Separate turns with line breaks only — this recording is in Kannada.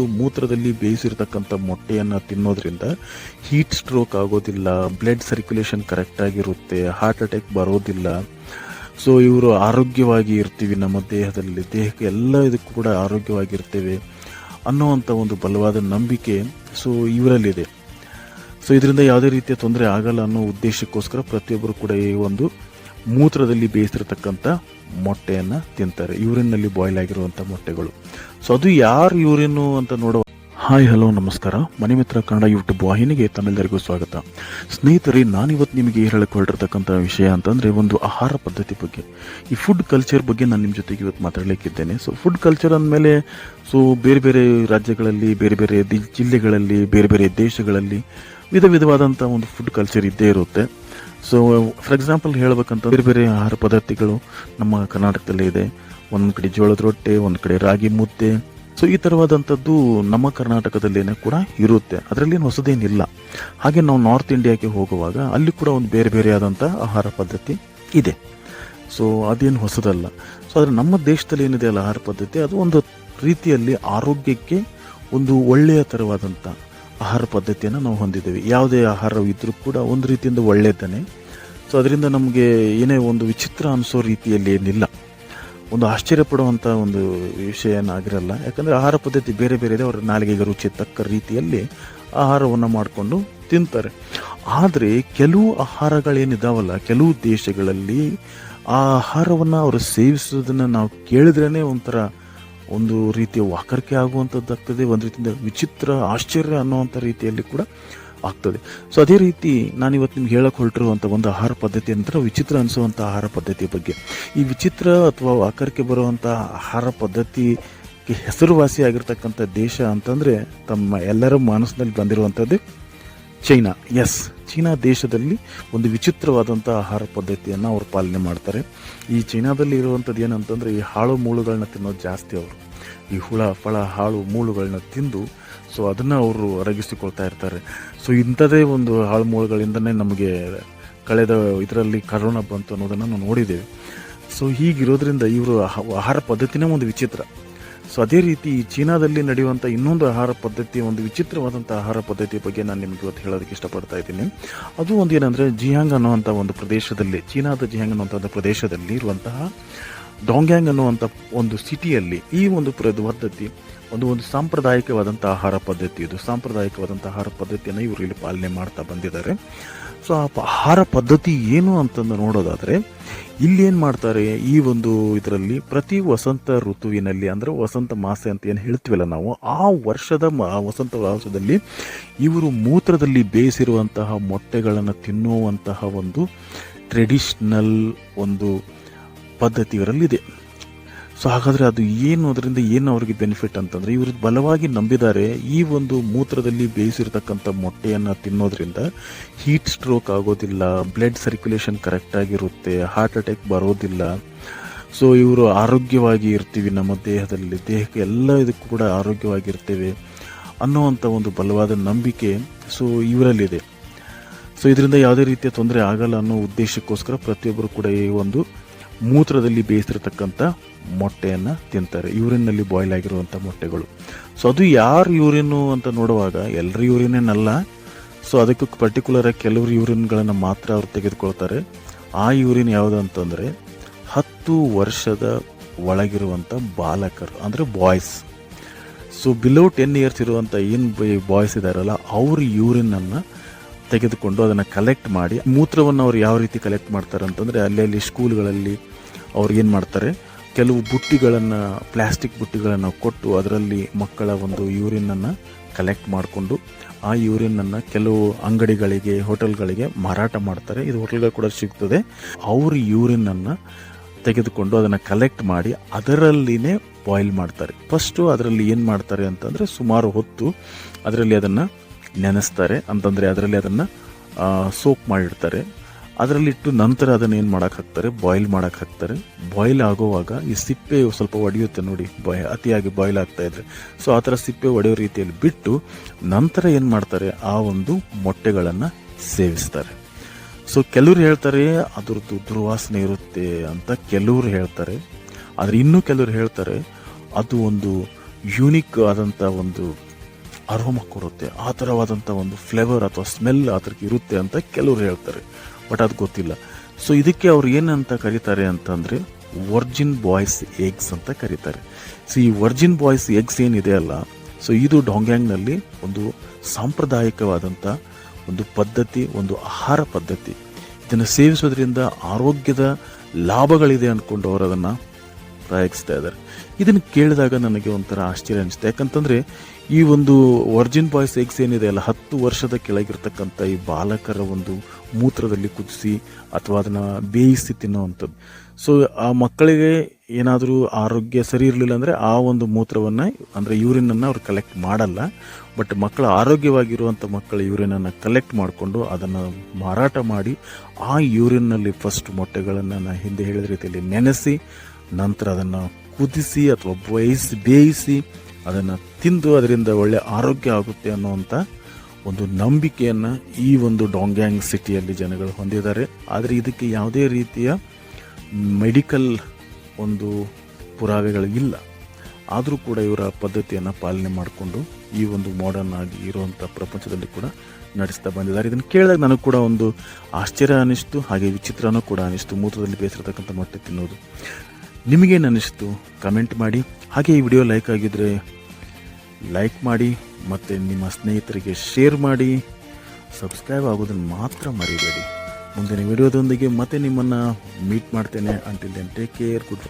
ಮೂತ್ರದಲ್ಲಿ ಬೇಯಿಸಿರ್ತಕ್ಕಂಥ ಮೊಟ್ಟೆಯನ್ನು ತಿನ್ನೋದ್ರಿಂದ ಹೀಟ್ ಸ್ಟ್ರೋಕ್ ಆಗೋದಿಲ್ಲ ಬ್ಲಡ್ ಸರ್ಕ್ಯುಲೇಷನ್ ಕರೆಕ್ಟ್ ಆಗಿರುತ್ತೆ ಹಾರ್ಟ್ ಅಟ್ಯಾಕ್ ಬರೋದಿಲ್ಲ. ಸೊ ಇವರು ಆರೋಗ್ಯವಾಗಿ ಇರ್ತೀವಿ ನಮ್ಮ ದೇಹದಲ್ಲಿ. ದೇಹಕ್ಕೆ ಎಲ್ಲ ಇದಕ್ಕೂ ಕೂಡ ಆರೋಗ್ಯವಾಗಿರ್ತೇವೆ ಅನ್ನುವಂಥ ಒಂದು ಬಲವಾದ ನಂಬಿಕೆ ಸೊ ಇವರಲ್ಲಿದೆ. ಸೊ ಇದರಿಂದ ಯಾವುದೇ ರೀತಿಯ ತೊಂದರೆ ಆಗಲ್ಲ ಅನ್ನೋ ಉದ್ದೇಶಕ್ಕೋಸ್ಕರ ಪ್ರತಿಯೊಬ್ಬರು ಕೂಡ ಈ ಒಂದು ಮೂತ್ರದಲ್ಲಿ ಬೇಯಿಸಿರ್ತಕ್ಕಂಥ ಮೊಟ್ಟೆಯನ್ನು ತಿಂತಾರೆ. ಯೂರಿನ್ನಲ್ಲಿ ಬಾಯ್ಲ್ ಆಗಿರುವಂಥ ಮೊಟ್ಟೆಗಳು. ಸೊ ಅದು ಯಾರು ಯೂರಿನ್ನು ಅಂತ ನೋಡುವ ಹಾಯ್ ಹಲೋ ನಮಸ್ಕಾರ. ಮನೆ ಮಿತ್ರ ಕನ್ನಡ ಯೂಟ್ಯೂಬ್ ವಾಹಿನಿಗೆ ತಮ್ಮೆಲ್ಲರಿಗೂ ಸ್ವಾಗತ. ಸ್ನೇಹಿತರೆ, ನಾನಿವತ್ತು ನಿಮಗೆ ಹೇಳಿಕೊಳ್ತಿರ್ತಕ್ಕಂಥ ವಿಷಯ ಅಂತಂದರೆ ಒಂದು ಆಹಾರ ಪದ್ಧತಿ ಬಗ್ಗೆ. ಈ ಫುಡ್ ಕಲ್ಚರ್ ಬಗ್ಗೆ ನಾನು ನಿಮ್ಮ ಜೊತೆಗೆ ಇವತ್ತು ಮಾತಾಡಲಿಕ್ಕಿದ್ದೇನೆ. ಸೊ ಫುಡ್ ಕಲ್ಚರ್ ಅಂದಮೇಲೆ ಸೊ ಬೇರೆ ಬೇರೆ ರಾಜ್ಯಗಳಲ್ಲಿ, ಬೇರೆ ಬೇರೆ ಜಿಲ್ಲೆಗಳಲ್ಲಿ, ಬೇರೆ ಬೇರೆ ದೇಶಗಳಲ್ಲಿ ವಿಧ ವಿಧವಾದಂಥ ಒಂದು ಫುಡ್ ಕಲ್ಚರ್ ಇದ್ದೇ ಇರುತ್ತೆ. ಸೊ ಫಾರ್ ಎಕ್ಸಾಂಪಲ್ ಹೇಳ್ಬೇಕಂತ ಬೇರೆ ಬೇರೆ ಆಹಾರ ಪದ್ಧತಿಗಳು ನಮ್ಮ ಕರ್ನಾಟಕದಲ್ಲಿ ಇದೆ. ಒಂದು ಕಡೆ ಜೋಳದ ರೊಟ್ಟಿ, ಒಂದು ಕಡೆ ರಾಗಿ ಮುದ್ದೆ. ಸೊ ಈ ಥರವಾದಂಥದ್ದು ನಮ್ಮ ಕರ್ನಾಟಕದಲ್ಲೇನೆ ಕೂಡ ಇರುತ್ತೆ. ಅದರಲ್ಲಿ ಹೊಸದೇನಿಲ್ಲ. ಹಾಗೆ ನಾವು ನಾರ್ತ್ ಇಂಡಿಯಾಕ್ಕೆ ಹೋಗುವಾಗ ಅಲ್ಲಿ ಕೂಡ ಒಂದು ಬೇರೆ ಬೇರೆ ಆದಂಥ ಆಹಾರ ಪದ್ಧತಿ ಇದೆ. ಸೊ ಅದೇನು ಹೊಸದಲ್ಲ. ಸೊ ಆದರೆ ನಮ್ಮ ದೇಶದಲ್ಲಿ ಏನಿದೆ ಅಲ್ಲ ಆಹಾರ ಪದ್ಧತಿ? ಅದು ಒಂದು ರೀತಿಯಲ್ಲಿ ಆರೋಗ್ಯಕ್ಕೆ ಒಂದು ಒಳ್ಳೆಯ ಥರವಾದಂಥ ಆಹಾರ ಪದ್ಧತಿಯನ್ನು ನಾವು ಹೊಂದಿದ್ದೇವೆ. ಯಾವುದೇ ಆಹಾರವಿದ್ರೂ ಕೂಡ ಒಂದು ರೀತಿಯಿಂದ ಒಳ್ಳೆಯದನ್ನೇ. ಸೊ ಅದರಿಂದ ನಮಗೆ ಏನೇ ಒಂದು ವಿಚಿತ್ರ ಅನಿಸೋ ರೀತಿಯಲ್ಲಿ ಏನಿಲ್ಲ. ಒಂದು ಆಶ್ಚರ್ಯ ಪಡುವಂಥ ಒಂದು ವಿಷಯ ಏನಾಗಿರಲ್ಲ. ಯಾಕಂದರೆ ಆಹಾರ ಪದ್ಧತಿ ಬೇರೆ ಬೇರೆ ಇದೆ. ಅವರ ನಾಲಿಗೆಗೆ ರುಚಿ ತಕ್ಕ ರೀತಿಯಲ್ಲಿ ಆಹಾರವನ್ನು ಮಾಡಿಕೊಂಡು ತಿಂತಾರೆ. ಆದರೆ ಕೆಲವು ಆಹಾರಗಳೇನಿದಾವಲ್ಲ, ಕೆಲವು ದೇಶಗಳಲ್ಲಿ ಆ ಆಹಾರವನ್ನು ಅವರು ಸೇವಿಸೋದನ್ನು ನಾವು ಕೇಳಿದ್ರೇ ಒಂಥರ ಒಂದು ರೀತಿಯ ವಾಕರಿಕೆ ಆಗುವಂಥದ್ದಾಗ್ತದೆ ಒಂದು ರೀತಿಯಿಂದ ವಿಚಿತ್ರ ಆಶ್ಚರ್ಯ ಅನ್ನುವಂಥ ರೀತಿಯಲ್ಲಿ ಕೂಡ ಆಗ್ತದೆ. ಸೊ ಅದೇ ರೀತಿ ನಾನು ಇವತ್ತು ನಿಮ್ಗೆ ಹೇಳಕ್ಕೆ ಹೊರಟಿರುವಂಥ ಒಂದು ಆಹಾರ ಪದ್ಧತಿ ಅಂತ ವಿಚಿತ್ರ ಅನಿಸುವಂಥ ಆಹಾರ ಪದ್ಧತಿ ಬಗ್ಗೆ. ಈ ವಿಚಿತ್ರ ಅಥವಾ ವಾಕರಿಕೆ ಬರುವಂಥ ಆಹಾರ ಪದ್ಧತಿ ಹೆಸರುವಾಸಿ ಹೆಸರುವಾಸಿಯಾಗಿರ್ತಕ್ಕಂಥ ದೇಶ ಅಂತಂದರೆ ತಮ್ಮ ಎಲ್ಲರ ಮನಸ್ಸಿನಲ್ಲಿ ಬಂದಿರುವಂಥದ್ದು ಚೈನಾ. ಎಸ್ ಚೀನಾ ದೇಶದಲ್ಲಿ ಒಂದು ವಿಚಿತ್ರವಾದಂಥ ಆಹಾರ ಪದ್ಧತಿಯನ್ನು ಅವರು ಪಾಲನೆ ಮಾಡ್ತಾರೆ. ಈ ಚೀನಾದಲ್ಲಿ ಇರುವಂಥದ್ದು ಏನಂತಂದರೆ ಈ ಹಾಳು ಮೂಳುಗಳನ್ನ ತಿನ್ನೋದು ಜಾಸ್ತಿ ಅವರು. ಈ ಹುಳ, ಫಳ, ಹಾಳು ಮೂಳುಗಳನ್ನ ತಿಂದು ಸೊ ಅದನ್ನು ಅವರು ಅರಗಿಸಿಕೊಳ್ತಾ ಇರ್ತಾರೆ. ಸೊ ಇಂಥದೇ ಒಂದು ಹಾಳು ಮೂಳುಗಳಿಂದನೇ ನಮಗೆ ಕಳೆದ ಇದರಲ್ಲಿ ಕರೋನಾ ಬಂತು ಅನ್ನೋದನ್ನು ನಾವು ನೋಡಿದ್ದೇವೆ. ಸೊ ಹೀಗಿರೋದ್ರಿಂದ ಇವರು ಆಹಾರ ಪದ್ಧತಿನೇ ಒಂದು ವಿಚಿತ್ರ. ಸೊ ಅದೇ ರೀತಿ ಈ ಚೀನಾದಲ್ಲಿ ನಡೆಯುವಂಥ ಇನ್ನೊಂದು ಆಹಾರ ಪದ್ಧತಿ, ಒಂದು ವಿಚಿತ್ರವಾದಂಥ ಆಹಾರ ಪದ್ಧತಿ ಬಗ್ಗೆ ನಾನು ನಿಮ್ಗೆ ಇವತ್ತು ಹೇಳೋದಕ್ಕೆ ಇಷ್ಟಪಡ್ತಾ ಇದ್ದೀನಿ. ಅದು ಒಂದು ಏನಂದರೆ ಜಿಯಾಂಗ್ ಅನ್ನುವಂಥ ಒಂದು ಪ್ರದೇಶದಲ್ಲಿ, ಚೀನಾದ ಜಿಯಾಂಗ್ ಅನ್ನುವಂಥ ಪ್ರದೇಶದಲ್ಲಿ ಇರುವಂತಹ ಡಾಂಗ್ಯಾಂಗ್ ಅನ್ನುವಂಥ ಒಂದು ಸಿಟಿಯಲ್ಲಿ ಈ ಒಂದು ಪದ್ಧತಿ ಒಂದು ಒಂದು ಸಾಂಪ್ರದಾಯಿಕವಾದಂಥ ಆಹಾರ ಪದ್ಧತಿ ಇದು. ಸಾಂಪ್ರದಾಯಿಕವಾದಂಥ ಆಹಾರ ಪದ್ಧತಿಯನ್ನು ಇವರು ಇಲ್ಲಿ ಪಾಲನೆ ಮಾಡ್ತಾ ಬಂದಿದ್ದಾರೆ. ಸೊ ಆ ಆಹಾರ ಪದ್ಧತಿ ಏನು ಅಂತಂದು ನೋಡೋದಾದರೆ ಇಲ್ಲಿ ಏನು ಮಾಡ್ತಾರೆ ಈ ಒಂದು ಇದರಲ್ಲಿ ಪ್ರತಿ ವಸಂತ ಋತುವಿನಲ್ಲಿ, ಅಂದರೆ ವಸಂತ ಮಾಸ ಅಂತ ಏನು ಹೇಳ್ತೀವಲ್ಲ ನಾವು, ಆ ವರ್ಷದ ಮ ವಸಂತ ಮಾಸದಲ್ಲಿ ಇವರು ಮೂತ್ರದಲ್ಲಿ ಬೇಯಿಸಿರುವಂತಹ ಮೊಟ್ಟೆಗಳನ್ನು ತಿನ್ನುವಂತಹ ಒಂದು ಟ್ರೆಡಿಷ್ನಲ್ ಒಂದು ಪದ್ಧತಿ ಇವರಲ್ಲಿದೆ ಸೊ ಹಾಗಾದರೆ ಅದು ಏನು, ಅದರಿಂದ ಏನು ಅವರಿಗೆ ಬೆನಿಫಿಟ್ ಅಂತಂದರೆ, ಇವರು ಬಲವಾಗಿ ನಂಬಿದ್ದಾರೆ. ಈ ಒಂದು ಮೂತ್ರದಲ್ಲಿ ಬೇಯಿಸಿರ್ತಕ್ಕಂಥ ಮೊಟ್ಟೆಯನ್ನು ತಿನ್ನೋದ್ರಿಂದ ಹೀಟ್ ಸ್ಟ್ರೋಕ್ ಆಗೋದಿಲ್ಲ ಬ್ಲಡ್ ಸರ್ಕ್ಯುಲೇಷನ್ ಕರೆಕ್ಟಾಗಿರುತ್ತೆ ಹಾರ್ಟ್ ಅಟ್ಯಾಕ್ ಬರೋದಿಲ್ಲ. ಸೊ ಇವರು ಆರೋಗ್ಯವಾಗಿ ಇರ್ತೀವಿ, ನಮ್ಮ ದೇಹದಲ್ಲಿ. ದೇಹಕ್ಕೆ ಎಲ್ಲ ಇದಕ್ಕೂ ಕೂಡ ಆರೋಗ್ಯವಾಗಿರ್ತೇವೆ ಅನ್ನೋವಂಥ ಒಂದು ಬಲವಾದ ನಂಬಿಕೆ ಸೊ ಇವರಲ್ಲಿದೆ. ಸೊ ಇದರಿಂದ ಯಾವುದೇ ರೀತಿಯ ತೊಂದರೆ ಆಗಲ್ಲ ಅನ್ನೋ ಉದ್ದೇಶಕ್ಕೋಸ್ಕರ ಪ್ರತಿಯೊಬ್ಬರು ಕೂಡ ಈ ಒಂದು ಮೂತ್ರದಲ್ಲಿ ಬೇಯಿಸಿರ್ತಕ್ಕಂಥ ಮೊಟ್ಟೆಯನ್ನು ತಿಂತಾರೆ. ಯೂರಿನ್ನಲ್ಲಿ ಬಾಯ್ಲ್ ಆಗಿರುವಂಥ ಮೊಟ್ಟೆಗಳು. ಸೊ ಅದು ಯಾರು ಯೂರಿನು ಅಂತ ನೋಡುವಾಗ ಎಲ್ಲರ ಯೂರಿನೇನಲ್ಲ. ಸೊ ಅದಕ್ಕೆ ಪರ್ಟಿಕ್ಯುಲರ್ ಆಗಿ ಕೆಲವರು ಯೂರಿನ್ಗಳನ್ನು ಮಾತ್ರ ಅವರು ತೆಗೆದುಕೊಳ್ತಾರೆ. ಆ ಯೂರಿನ್ ಯಾವುದು ಅಂತಂದರೆ ಹತ್ತು ವರ್ಷದ ಒಳಗಿರುವಂಥ ಬಾಲಕರು, ಅಂದರೆ boys so below ten years ಇರುವಂಥ ಏನು ಬಾಯ್ಸ್ ಇದ್ದಾರಲ್ಲ ಅವ್ರ ಯೂರಿನನ್ನು ತೆಗೆದುಕೊಂಡು ಅದನ್ನು ಕಲೆಕ್ಟ್ ಮಾಡಿ ಮೂತ್ರವನ್ನು ಅವ್ರು ಯಾವ ರೀತಿ ಕಲೆಕ್ಟ್ ಮಾಡ್ತಾರೆ ಅಂತಂದರೆ ಅಲ್ಲಿ ಸ್ಕೂಲ್ಗಳಲ್ಲಿ ಅವ್ರು ಏನು ಮಾಡ್ತಾರೆ, ಕೆಲವು ಬುಟ್ಟಿಗಳನ್ನು ಪ್ಲಾಸ್ಟಿಕ್ ಬುಟ್ಟಿಗಳನ್ನು ಕೊಟ್ಟು ಅದರಲ್ಲಿ ಮಕ್ಕಳ ಒಂದು ಯೂರಿನನ್ನು ಕಲೆಕ್ಟ್ ಮಾಡಿಕೊಂಡು ಆ ಯೂರಿನನ್ನು ಕೆಲವು ಅಂಗಡಿಗಳಿಗೆ ಹೋಟೆಲ್ಗಳಿಗೆ ಮಾರಾಟ ಮಾಡ್ತಾರೆ. ಇದು ಹೋಟೆಲ್ಗಳು ಕೂಡ ಸಿಗ್ತದೆ. ಅವ್ರ ಯೂರಿನನ್ನು ತೆಗೆದುಕೊಂಡು ಅದನ್ನು ಕಲೆಕ್ಟ್ ಮಾಡಿ ಅದರಲ್ಲಿನೇ ಬಾಯ್ಲ್ ಮಾಡ್ತಾರೆ. ಫಸ್ಟು ಅದರಲ್ಲಿ ಏನು ಮಾಡ್ತಾರೆ ಅಂತಂದರೆ ಸುಮಾರು ಹೊತ್ತು ಅದರಲ್ಲಿ ಅದನ್ನು ನೆನೆಸ್ತಾರೆ. ಅಂತಂದರೆ ಅದರಲ್ಲಿ ಅದನ್ನು ಸೋಪ್ ಮಾಡಿರ್ತಾರೆ ಅದರಲ್ಲಿಟ್ಟು ನಂತರ ಅದನ್ನು ಏನು ಮಾಡೋಕೆ ಹಾಕ್ತಾರೆ? ಬಾಯ್ಲ್ ಮಾಡೋಕೆ ಹಾಕ್ತಾರೆ. ಬಾಯ್ಲ್ ಆಗೋವಾಗ ಈ ಸಿಪ್ಪೆ ಸ್ವಲ್ಪ ಒಡೆಯುತ್ತೆ ನೋಡಿ. ಬಾಯ್, ಅತಿಯಾಗಿ ಬಾಯ್ಲ್ ಆಗ್ತಾ ಇದ್ರೆ. ಸೊ ಆ ಥರ ಸಿಪ್ಪೆ ಒಡೆಯೋ ರೀತಿಯಲ್ಲಿ ಬಿಟ್ಟು ನಂತರ ಏನು ಮಾಡ್ತಾರೆ? ಆ ಒಂದು ಮೊಟ್ಟೆಗಳನ್ನು ಸೇವಿಸ್ತಾರೆ. ಸೊ ಕೆಲವ್ರು ಹೇಳ್ತಾರೆ, ಅದ್ರದ್ದು ದುರ್ವಾಸನೆ ಇರುತ್ತೆ ಅಂತ ಕೆಲವ್ರು ಹೇಳ್ತಾರೆ. ಆದರೆ ಇನ್ನೂ ಕೆಲವ್ರು ಹೇಳ್ತಾರೆ, ಅದು ಒಂದು ಯೂನಿಕ್ ಆದಂಥ ಒಂದು ಅರೋಮ ಕೊಡುತ್ತೆ. ಆ ಥರವಾದಂಥ ಒಂದು ಫ್ಲೇವರ್ ಅಥವಾ ಸ್ಮೆಲ್ ಅದಕ್ಕೆ ಇರುತ್ತೆ ಅಂತ ಕೆಲವರು ಹೇಳ್ತಾರೆ. ಬಟ್ ಅದು ಗೊತ್ತಿಲ್ಲ. ಸೊ ಇದಕ್ಕೆ ಅವ್ರು ಏನಂತ ಕರೀತಾರೆ ಅಂತಂದರೆ ವರ್ಜಿನ್ ಬಾಯ್ಸ್ ಎಗ್ಸ್ ಅಂತ ಕರೀತಾರೆ. ಸೊ ಈ ವರ್ಜಿನ್ ಬಾಯ್ಸ್ ಎಗ್ಸ್ ಏನಿದೆ ಅಲ್ಲ ಸೊ ಇದು ಡಾಂಗ್ಯಾಂಗ್ನಲ್ಲಿ ಒಂದು ಸಾಂಪ್ರದಾಯಿಕವಾದಂಥ ಒಂದು ಪದ್ಧತಿ, ಒಂದು ಆಹಾರ ಪದ್ಧತಿ. ಇದನ್ನು ಸೇವಿಸೋದ್ರಿಂದ ಆರೋಗ್ಯದ ಲಾಭಗಳಿದೆ ಅಂದ್ಕೊಂಡು ಅವರು ಅದನ್ನು ಪ್ರಯೋಗಿಸ್ತಾ ಇದ್ದಾರೆ. ಇದನ್ನು ಕೇಳಿದಾಗ ನನಗೆ ಒಂಥರ ಆಶ್ಚರ್ಯ ಅನಿಸುತ್ತೆ. ಯಾಕಂತಂದರೆ ಈ ಒಂದು ವರ್ಜಿನ್ ಬಾಯ್ಸ್ ಎಗ್ಸ್ ಏನಿದೆ ಅಲ್ಲ, ಹತ್ತು ವರ್ಷದ ಕೆಳಗಿರ್ತಕ್ಕಂಥ ಈ ಬಾಲಕರ ಒಂದು ಮೂತ್ರದಲ್ಲಿ ಕುದಿಸಿ ಅಥವಾ ಅದನ್ನು ಬೇಯಿಸಿ ತಿನ್ನುವಂಥದ್ದು. ಸೊ ಆ ಮಕ್ಕಳಿಗೆ ಏನಾದರೂ ಆರೋಗ್ಯ ಸರಿ ಇರಲಿಲ್ಲ ಅಂದರೆ ಆ ಒಂದು ಮೂತ್ರವನ್ನು, ಅಂದರೆ ಯೂರಿನನ್ನು ಅವ್ರು ಕಲೆಕ್ಟ್ ಮಾಡಲ್ಲ. ಬಟ್ ಮಕ್ಕಳು ಆರೋಗ್ಯವಾಗಿರುವಂಥ ಮಕ್ಕಳ ಯೂರಿನನ್ನು ಕಲೆಕ್ಟ್ ಮಾಡಿಕೊಂಡು ಅದನ್ನು ಮಾರಾಟ ಮಾಡಿ, ಆ ಯೂರಿನ್ನಲ್ಲಿ ಫಸ್ಟ್ ಮೊಟ್ಟೆಗಳನ್ನು ನಾನು ಹಿಂದೆ ಹೇಳಿದ ರೀತಿಯಲ್ಲಿ ನೆನೆಸಿ ನಂತರ ಅದನ್ನು ಕುದಿಸಿ ಅಥವಾ ಬೇಯಿಸಿ ಬೇಯಿಸಿ ಅದನ್ನು ತಿಂದು ಅದರಿಂದ ಒಳ್ಳೆಯ ಆರೋಗ್ಯ ಆಗುತ್ತೆ ಅನ್ನುವಂಥ ಒಂದು ನಂಬಿಕೆಯನ್ನು ಈ ಒಂದು ಡಾಂಗ್ಯಾಂಗ್ ಸಿಟಿಯಲ್ಲಿ ಜನಗಳು ಹೊಂದಿದ್ದಾರೆ. ಆದರೆ ಇದಕ್ಕೆ ಯಾವುದೇ ರೀತಿಯ ಮೆಡಿಕಲ್ ಒಂದು ಪುರಾವೆಗಳು ಇಲ್ಲ ಆದರೂ ಕೂಡ ಇವರ ಪದ್ಧತಿಯನ್ನು ಪಾಲನೆ ಮಾಡಿಕೊಂಡು ಈ ಒಂದು ಮಾಡರ್ನ್ ಆಗಿ ಇರುವಂಥ ಪ್ರಪಂಚದಲ್ಲಿ ಕೂಡ ನಡೆಸ್ತಾ ಬಂದಿದ್ದಾರೆ. ಇದನ್ನು ಕೇಳಿದಾಗ ನನಗೆ ಕೂಡ ಒಂದು ಆಶ್ಚರ್ಯ ಅನಿಸ್ತು, ಹಾಗೆ ವಿಚಿತ್ರನೂ ಕೂಡ ಅನಿಸ್ತು. ಮೂತ್ರದಲ್ಲಿ ಬೇಯಿಸಿರ್ತಕ್ಕಂಥ ಮೊಟ್ಟೆ ತಿನ್ನೋದು ನಿಮಗೇನು ಅನ್ನಿಸ್ತು ಕಮೆಂಟ್ ಮಾಡಿ. ಹಾಗೆ ಈ ವಿಡಿಯೋ ಲೈಕ್ ಆಗಿದ್ದರೆ ಲೈಕ್ ಮಾಡಿ ಮತ್ತು ನಿಮ್ಮ ಸ್ನೇಹಿತರಿಗೆ ಶೇರ್ ಮಾಡಿ. ಸಬ್ಸ್ಕ್ರೈಬ್ ಆಗೋದನ್ನು ಮಾತ್ರ ಮರಿಬೇಡಿ. ಮುಂದಿನ ವಿಡಿಯೋದೊಂದಿಗೆ ಮತ್ತೆ ನಿಮ್ಮನ್ನು ಮೀಟ್ ಮಾಡ್ತೇನೆ. Until then take care good